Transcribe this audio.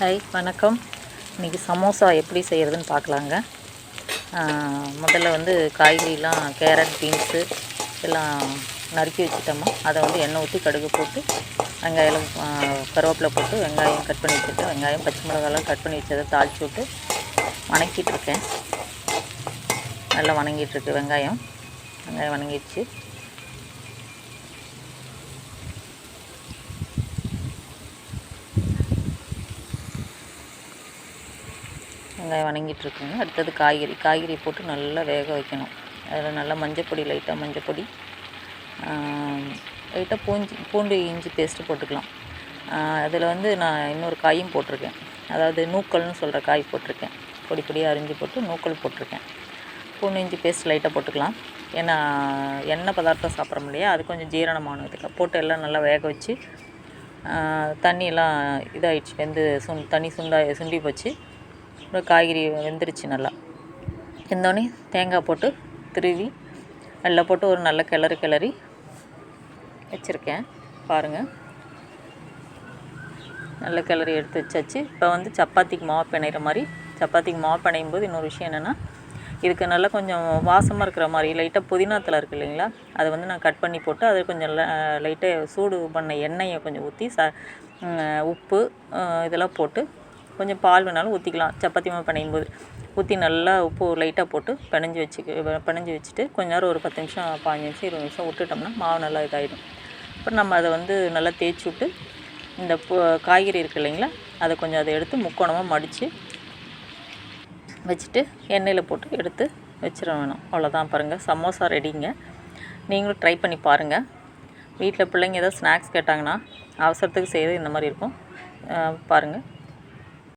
Hi வணக்கம். இன்றைக்கி சமோசா எப்படி செய்கிறதுன்னு பார்க்கலாங்க. முதல்ல வந்து காய்கறிலாம் கேரட் பீன்ஸு எல்லாம் நறுக்கி வச்சுட்டோமா. அதை வந்து எண்ணெய் ஊற்றி கடுகு போட்டு வெங்காயம் கருவேப்பிலை போட்டு வெங்காயம் கட் பண்ணி வச்சுட்டு வெங்காயம் பச்சை மிளகாலாம் கட் பண்ணி வச்சதை தாளிச்சு விட்டு வணக்கிட்டுருக்கேன். நல்லா வணங்கிட்டுருக்கு வெங்காயம். வெங்காயம் வணங்கிடுச்சு. வெங்காயம் வணங்கிட்டு இருக்குங்க அடுத்தது காய்கறி. காய்கறி போட்டு நல்லா வேக வைக்கணும். அதில் நல்லா மஞ்சப்பொடி லைட்டாக மஞ்சப்பொடி லைட்டாக பூஞ்சி பூண்டு இஞ்சி பேஸ்ட்டு போட்டுக்கலாம். அதில் வந்து நான் இன்னொரு காயும் போட்டிருக்கேன். அதாவது நூக்கல்னு சொல்கிற காய் போட்டிருக்கேன். பொடி பொடியாக அரிஞ்சு போட்டு நூக்கல் போட்டிருக்கேன். பூண்டு இஞ்சி பேஸ்ட் லைட்டாக போட்டுக்கலாம். ஏன்னா எண்ணெய் பதார்த்தம் சாப்பிட்றோம் இல்லையா? அது கொஞ்சம் ஜீரணமானதுக்கு. போட்டு எல்லாம் நல்லா வேக வச்சு தண்ணியெல்லாம் இதாகிடுச்சு வெந்து சுண் தண்ணி சுண்டா சுண்டி போச்சு. அப்புறம் காய்கறி வெந்துருச்சு நல்லா. வெந்தோடனே தேங்காய் போட்டு திருவி நல்லா போட்டு ஒரு நல்ல கிளறு கிளறி வச்சுருக்கேன். பாருங்கள் நல்ல கிளறி எடுத்து வச்சாச்சு. இப்போ வந்து சப்பாத்திக்கு மாவு பிணையிற மாதிரி. சப்பாத்திக்கு மாவு பிணையும் போது இன்னொரு விஷயம் என்னென்னா இதுக்கு நல்லா கொஞ்சம் வாசமாக இருக்கிற மாதிரி லைட்டாக புதினாத்தில் இருக்குது இல்லைங்களா? அதை வந்து நான் கட் பண்ணி போட்டு அதை கொஞ்சம் லைட்டாக சூடு பண்ண எண்ணெயை கொஞ்சம் ஊற்றி ச உப்பு இதெல்லாம் போட்டு கொஞ்சம் பால் வேணாலும் ஊற்றிக்கலாம் சப்பாத்தி மாவு பிணையும் போது. ஊற்றி நல்லா உப்பு லைட்டாக போட்டு பிணைஞ்சு வச்சுக்க பிணைஞ்சு வச்சுட்டு கொஞ்ச நேரம் ஒரு பத்து நிமிஷம் பாஞ்சு நிமிஷம் இருபது நிமிஷம் விட்டுட்டோம்னா மாவு நல்லா இதாகிடும் அப்புறம் நம்ம அதை வந்து நல்லா தேய்ச்சி விட்டு இந்த பூ- காய்கறி இருக்குது இல்லைங்களா அதை கொஞ்சம் அதை எடுத்து முக்கோணமாக மடித்து வச்சுட்டு எண்ணெயில் போட்டு எடுத்து வச்சிட வேணும். அவ்வளோதான் பாருங்கள் சமோசா ரெடிங்க. நீங்களும் ட்ரை பண்ணி பாருங்கள் வீட்டில் பிள்ளைங்க ஏதாவது ஸ்நாக்ஸ் கேட்டாங்கன்னா அவசரத்துக்கு செய்கிறது இந்த மாதிரி இருக்கும். பாருங்கள்